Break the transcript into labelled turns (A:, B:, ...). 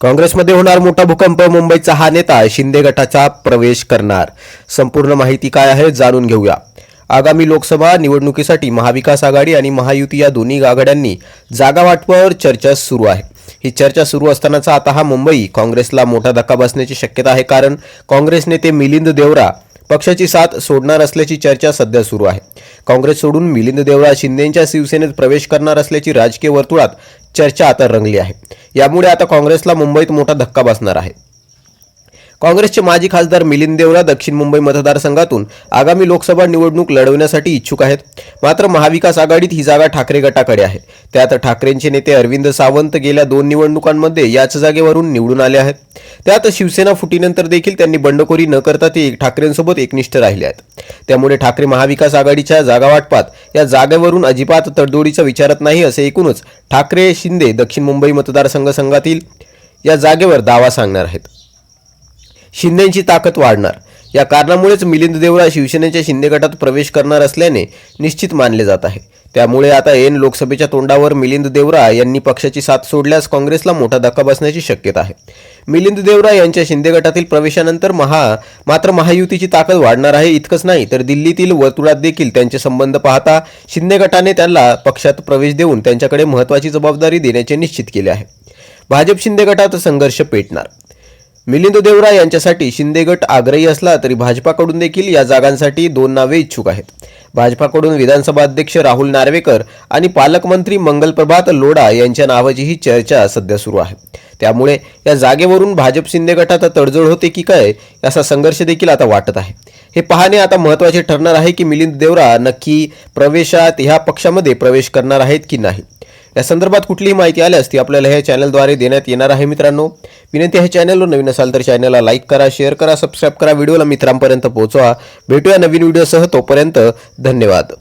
A: काँग्रेसमध्ये होणार मोठा भूकंप मुंबईचा हा नेता शिंदे गटाचा प्रवेश करणार. संपूर्ण माहिती काय आहे जाणून घेऊया. आगामी लोकसभा निवडणुकीसाठी महाविकास आघाडी आणि महायुती या दोन्ही आघाड्यांनी जागा वाटपावर चर्चा सुरू आहे. ही चर्चा सुरू असतानाचा आता हा मुंबई काँग्रेसला मोठा धक्का बसण्याची शक्यता आहे कारण काँग्रेस नेते मिलिंद देवरा पक्षाची साथ सोडणार असल्याची चर्चा सध्या सुरू आहे. काँग्रेस सोडून मिलिंद देवरा शिंदेच्या शिवसेनेत प्रवेश करणार असल्याची राजकीय वर्तुळात चर्चा आता रंगली आहे. यामुळे आता काँग्रेसला मुंबईत मोठा धक्का बसणार आहे. काँग्रेसचे माजी खासदार मिलिंद देवरा दक्षिण मुंबई मतदारसंघातून आगामी लोकसभा निवडणूक लढवण्यासाठी इच्छुक आहेत. मात्र महाविकास आघाडीत ही जागा ठाकरे गटाकडे आहे. त्यात ठाकरेंचे नेते अरविंद सावंत गेल्या दोन निवडणुकांमध्ये याच जागेवरून निवडून आले आहेत. त्यात शिवसेना फुटीनंतर देखील त्यांनी बंडखोरी न करता ते ठाकरेंसोबत एकनिष्ठ राहिले आहेत. त्यामुळे ठाकरे महाविकास आघाडीच्या जागा वाटपात या जागेवरून अजिबात तडजोडीचा विचारत नाही असे एकूणच ठाकरे शिंदे दक्षिण मुंबई मतदारसंघ संघातील या जागेवर दावा सांगणार आहेत. शिंदेची ताकद वाढणार. या कारणामुळेच मिलिंद देवरा शिवसेनेच्या शिंदे गटात प्रवेश करणार असल्याने निश्चित मानले जात आहे. त्यामुळे आता ऐन लोकसभेच्या तोंडावर मिलिंद देवरा यांनी पक्षाची साथ सोडल्यास काँग्रेसला मोठा धक्का बसण्याची शक्यता आहे. मिलिंद देवरा यांच्या शिंदे गटातील प्रवेशानंतर महा मात्र महायुतीची ताकद वाढणार आहे इतकंच नाही तर दिल्लीतील वर्तुळात देखील त्यांचे संबंध पाहता शिंदे गटाने त्यांना पक्षात प्रवेश देऊन त्यांच्याकडे महत्त्वाची जबाबदारी देण्याचे निश्चित केले आहे. भाजप शिंदे गटात संघर्ष पेटणार. मिलिंद देवरा यांच्यासाठी शिंदे गट आग्रही असला तरी भाजपाकडून देखील या जागांसाठी दोन नावे इच्छुक आहेत. भाजपाकडून विधानसभा अध्यक्ष राहुल नार्वेकर आणि पालकमंत्री मंगलप्रभात लोढा यांच्या नावाचीही चर्चा सध्या सुरू आहे. त्यामुळे या जागेवरून भाजप शिंदे गटात तडजोड होते की काय असा संघर्ष देखील आता वाटत आहे. हे पाहणे आता महत्त्वाचे ठरणार आहे की मिलिंद देवरा नक्की प्रवेशात ह्या पक्षामध्ये प्रवेश करणार आहेत की नाही. या संदर्भात कुठलीही माहिती आल्यास ती आपल्याला ह्या चॅनलद्वारे देण्यात येणार आहे मित्रांनो. विनंती आहे चॅनलवर नवीन असाल तर चॅनलला लाईक करा शेअर करा सबस्क्राईब करा व्हिडिओला मित्रांपर्यंत पोहोचवा. भेटूया नवीन व्हिडिओसह तोपर्यंत धन्यवाद.